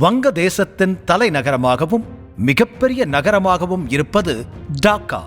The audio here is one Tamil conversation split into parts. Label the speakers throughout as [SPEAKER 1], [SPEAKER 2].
[SPEAKER 1] வங்கதேசத்தின் தலைநகரமாகவும் மிகப்பெரிய நகரமாகவும் இருப்பது டாக்கா.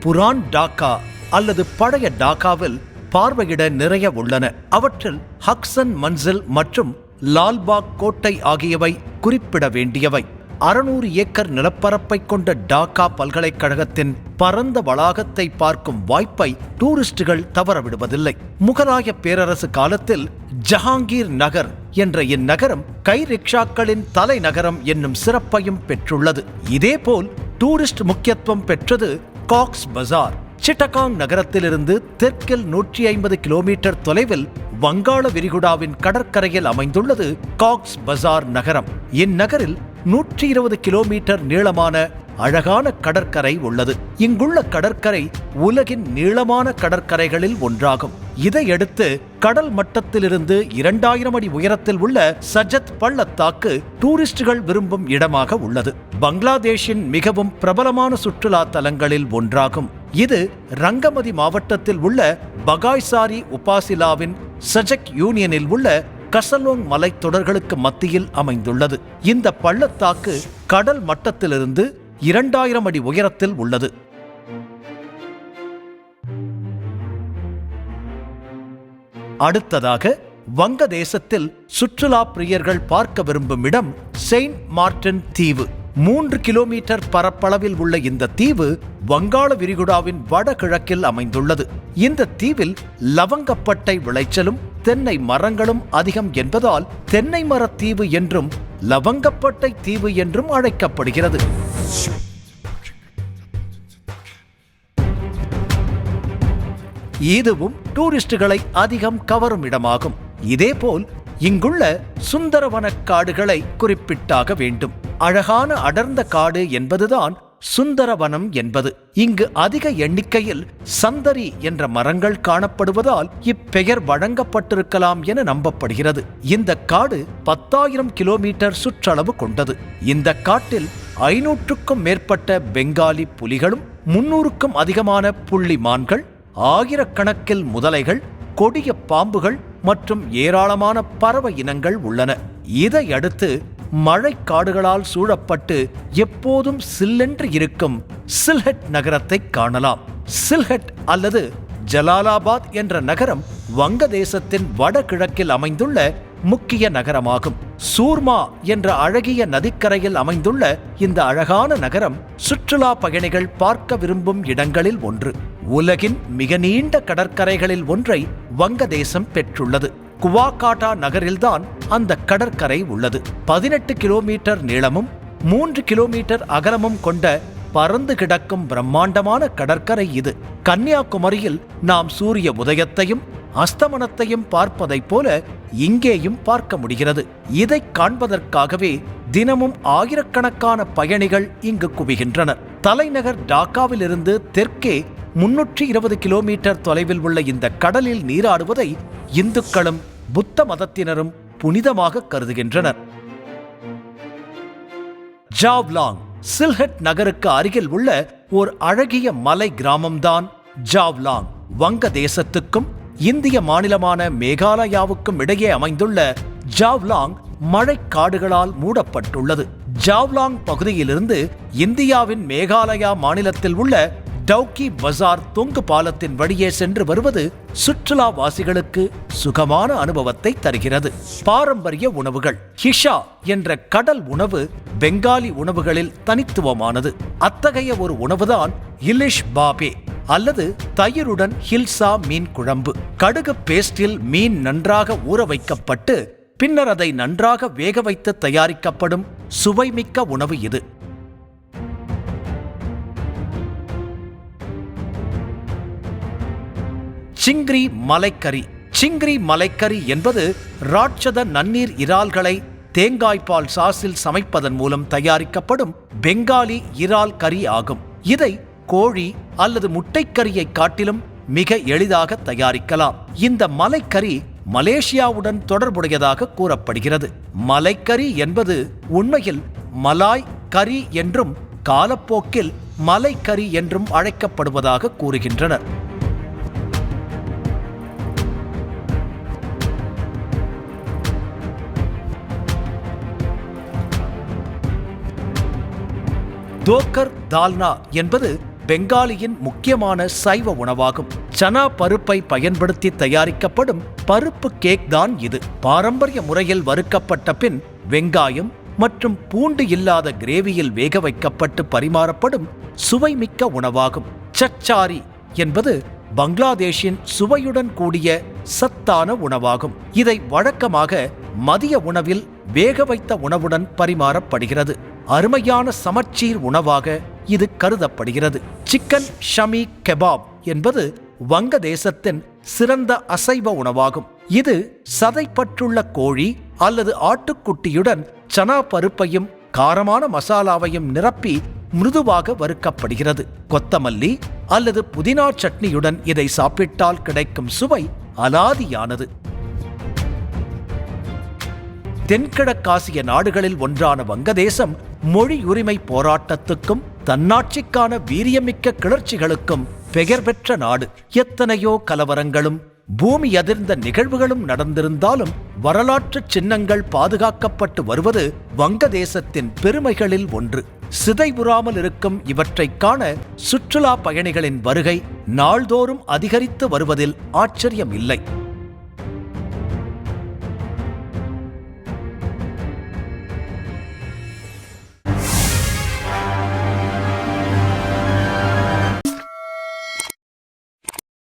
[SPEAKER 1] புரான் டாக்கா அல்லது பழைய டாக்காவில் பார்வையிட நிறைய உள்ளன. அவற்றில் ஹக்சன் மன்சில் மற்றும் லால்பாக் கோட்டை ஆகியவை குறிப்பிட வேண்டியவை. அறுநூறு ஏக்கர் நிலப்பரப்பை கொண்ட டாக்கா பல்கலைக்கழகத்தின் பரந்த வளாகத்தை பார்க்கும் வாய்ப்பை டூரிஸ்டுகள் தவறவிடுவதில்லை. முகலாய பேரரசு காலத்தில் ஜஹாங்கீர் நகர் என்ற இந்நகரம் கை ரிக்ஷாக்களின் தலைநகரம் என்னும் சிறப்பையும் பெற்றுள்ளது. இதேபோல் டூரிஸ்ட் முக்கியத்துவம் பெற்றது காக்ஸ் பஜார் சிட்டகாங் நகரத்திலிருந்து தெற்கில் நூற்றி ஐம்பது கிலோமீட்டர் தொலைவில் வங்காள விரிகுடாவின் கடற்கரையில் அமைந்துள்ளது காக்ஸ் பஜார் நகரம். இந்நகரில் நூற்றி இருபது கிலோமீட்டர் நீளமான அழகான கடற்கரை உள்ளது. இங்குள்ள கடற்கரை உலகின் நீளமான கடற்கரைகளில் ஒன்றாகும். இதையடுத்து கடல் மட்டத்திலிருந்து இரண்டாயிரம் அடி உயரத்தில் உள்ள சஜத் பள்ளத்தாக்கு டூரிஸ்டுகள் விரும்பும் இடமாக உள்ளது. பங்களாதேஷின் மிகவும் பிரபலமான சுற்றுலா தலங்களில் ஒன்றாகும். இது ரங்கமதி மாவட்டத்தில் உள்ள பகாய்சாரி உபாசிலாவின் சஜக் யூனியனில் உள்ள கசலோங் மலைத்தொடர்களுக்கு மத்தியில் அமைந்துள்ளது. இந்த பள்ளத்தாக்கு கடல் மட்டத்திலிருந்து இரண்டாயிரம் அடி உயரத்தில் உள்ளது. அடுத்ததாக வங்கதேசத்தில் சுற்றுலா பிரியர்கள் பார்க்க விரும்பும் இடம் செயின்ட் மார்டின் தீவு. மூன்று கிலோமீட்டர் பரப்பளவில் உள்ள இந்த தீவு வங்காள விரிகுடாவின் வடகிழக்கில் அமைந்துள்ளது. இந்த தீவில் லவங்கப்பட்டை விளைச்சலும் தென்னை மரங்களும் அதிகம் என்பதால் தென்னை மரத் தீவு என்றும் லவங்கப்பட்டை தீவு என்றும் அழைக்கப்படுகிறது. இதுவும் டூரிஸ்டுகளை அதிகம் கவரும் இடமாகும். இதேபோல் இங்குள்ள சுந்தரவனக் காடுகளை குறிப்பிட்டாக வேண்டும். அழகான அடர்ந்த காடு என்பதுதான் சுந்தரவனம் என்பது. இங்கு அதிக எண்ணிக்கையில் சந்தரி என்ற மரங்கள் காணப்படுவதால் இப்பெயர் வழங்கப்பட்டிருக்கலாம் என நம்பப்படுகிறது. இந்த காடு பத்தாயிரம் கிலோமீட்டர் சுற்றளவு கொண்டது. இந்த காட்டில் ஐநூற்றுக்கும் மேற்பட்ட பெங்காலி புலிகளும் முன்னூறுக்கும் அதிகமான புள்ளி மான்கள் ஆயிரக்கணக்கில் முதலைகள் கொடிய பாம்புகள் மற்றும் ஏராளமான பறவை இனங்கள் உள்ளன. இதையடுத்து மழைக்காடுகளால் சூழப்பட்டு எப்போதும் சில்லென்று இருக்கும் சில்ஹெட் நகரத்தை காணலாம். சில்ஹெட் அல்லது ஜலாலாபாத் என்ற நகரம் வங்கதேசத்தின் வடகிழக்கில் அமைந்துள்ள முக்கிய நகரமாகும். சூர்மா என்ற அழகிய நதிக்கரையில் அமைந்துள்ள இந்த அழகான நகரம் சுற்றுலா பயணிகள் பார்க்க விரும்பும் இடங்களில் ஒன்று. உலகின் மிக நீண்ட கடற்கரைகளில் ஒன்றை வங்கதேசம் பெற்றுள்ளது. குவாகாட்டா நகரில்தான் அந்த கடற்கரை உள்ளது. பதினெட்டு கிலோமீட்டர் நீளமும் மூன்று கிலோமீட்டர் அகலமும் கொண்ட பறந்து கிடக்கும் பிரம்மாண்டமான கடற்கரை இது. கன்னியாகுமரியில் நாம் சூரிய உதயத்தையும் அஸ்தமனத்தையும் பார்ப்பதைப் போல இங்கேயும் பார்க்க முடிகிறது. இதை காண்பதற்காகவே தினமும் ஆயிரக்கணக்கான பயணிகள் இங்கு குவிகின்றனர் தலைநகர் டாக்காவிலிருந்து தெற்கே முன்னூற்றி இருபது கிலோமீட்டர் தொலைவில் உள்ள இந்த கடலில் நீராடுவதை இந்துக்களும் புத்த மதத்தினரும் புனிதமாக கருதுகின்றனர். ஜாவ்லாங் சில்ஹெட் நகருக்கு அருகில் உள்ள ஓர் அழகிய மலை கிராமம்தான் ஜாவ்லாங். வங்கதேசத்துக்கும் இந்திய மாநிலமான மேகாலயாவுக்கும் இடையே அமைந்துள்ள ஜாவ்லாங் மழைக்காடுகளால் மூடப்பட்டுள்ளது. ஜாவ்லாங் பகுதியிலிருந்து இந்தியாவின் மேகாலயா மாநிலத்தில் உள்ள டவுக்கி பசார் தொங்கு பாலத்தின் வழியே சென்று வருவது சுற்றுலாவாசிகளுக்கு சுகமான அனுபவத்தை தருகிறது. பாரம்பரிய உணவுகள் ஹிஷா என்ற கடல் உணவு பெங்காலி உணவுகளில் தனித்துவமானது. அத்தகைய ஒரு உணவுதான் இலிஷ் பாபே அல்லது தயிருடன் ஹில்சா மீன் குழம்பு. கடுகு பேஸ்டில் மீன் நன்றாக ஊற வைக்கப்பட்டு பின்னர் அதை நன்றாக வேக வைத்து தயாரிக்கப்படும் சுவைமிக்க உணவு இது. சிங்கிரி மலைக்கறி. சிங்கிரி மலைக்கறி என்பது ராட்சத நன்னீர் இறால்களை தேங்காய்பால் சாஸில் சமைப்பதன் மூலம் தயாரிக்கப்படும் பெங்காலி இறால் கறி ஆகும். இதை கோழி அல்லது முட்டைக்கறியை காட்டிலும் மிக எளிதாக தயாரிக்கலாம். இந்த மலைக்கறி மலேசியாவுடன் தொடர்புடையதாக கூறப்படுகிறது. மலைக்கறி என்பது உண்மையில் மலாய் கறி என்றும் காலப்போக்கில் மலைக்கறி என்றும் அழைக்கப்படுவதாக கூறுகின்றனர். தோக்கர் தால்னா என்பது பெங்காலியின் முக்கியமான சைவ உணவாகும். சனா பருப்பை பயன்படுத்தி தயாரிக்கப்படும் பருப்பு கேக் தான் இது. பாரம்பரிய முறையில் வறுக்கப்பட்ட பின் வெங்காயம் மற்றும் பூண்டு இல்லாத கிரேவியில் வேக வைக்கப்பட்டு பரிமாறப்படும் சுவைமிக்க உணவாகும். சச்சாரி என்பது பங்களாதேஷின் சுவையுடன் கூடிய சத்தான உணவாகும். இதை வழக்கமாக மதிய உணவில் வேக வைத்த உணவுடன் பரிமாறப்படுகிறது. அருமையான சமச்சீர் உணவாக இது கருதப்படுகிறது. சிக்கன் ஷமி கெபாப் என்பது வங்கதேசத்தின் சிறந்த அசைவ உணவாகும். இது சதைப்பற்றுள்ள கோழி அல்லது ஆட்டுக்குட்டியுடன் சனா பருப்பையும் காரமான மசாலாவையும் நிரப்பி மிருதுவாக வறுக்கப்படுகிறது. கொத்தமல்லி அல்லது புதினா சட்னியுடன் இதை சாப்பிட்டால் கிடைக்கும் சுவை அலாதியானது. தென்கிழக்காசிய நாடுகளில் ஒன்றான வங்கதேசம் மொழி உரிமை போராட்டத்துக்கும் தன்னாட்சிக்கான வீரியமிக்க கிளர்ச்சிகளுக்கும் பெயர் பெற்ற நாடு. எத்தனையோ கலவரங்களும் பூமி அதிர்ந்த நிகழ்வுகளும் நடந்திருந்தாலும் வரலாற்று சின்னங்கள் பாதுகாக்கப்பட்டு வருவது வங்கதேசத்தின் பெருமைகளில் ஒன்று. சிதைவுறாமல் இருக்கும் இவற்றைக் காண சுற்றுலா பயணிகளின் வருகை நாள்தோறும் அதிகரித்து வருவதில் ஆச்சரியம் இல்லை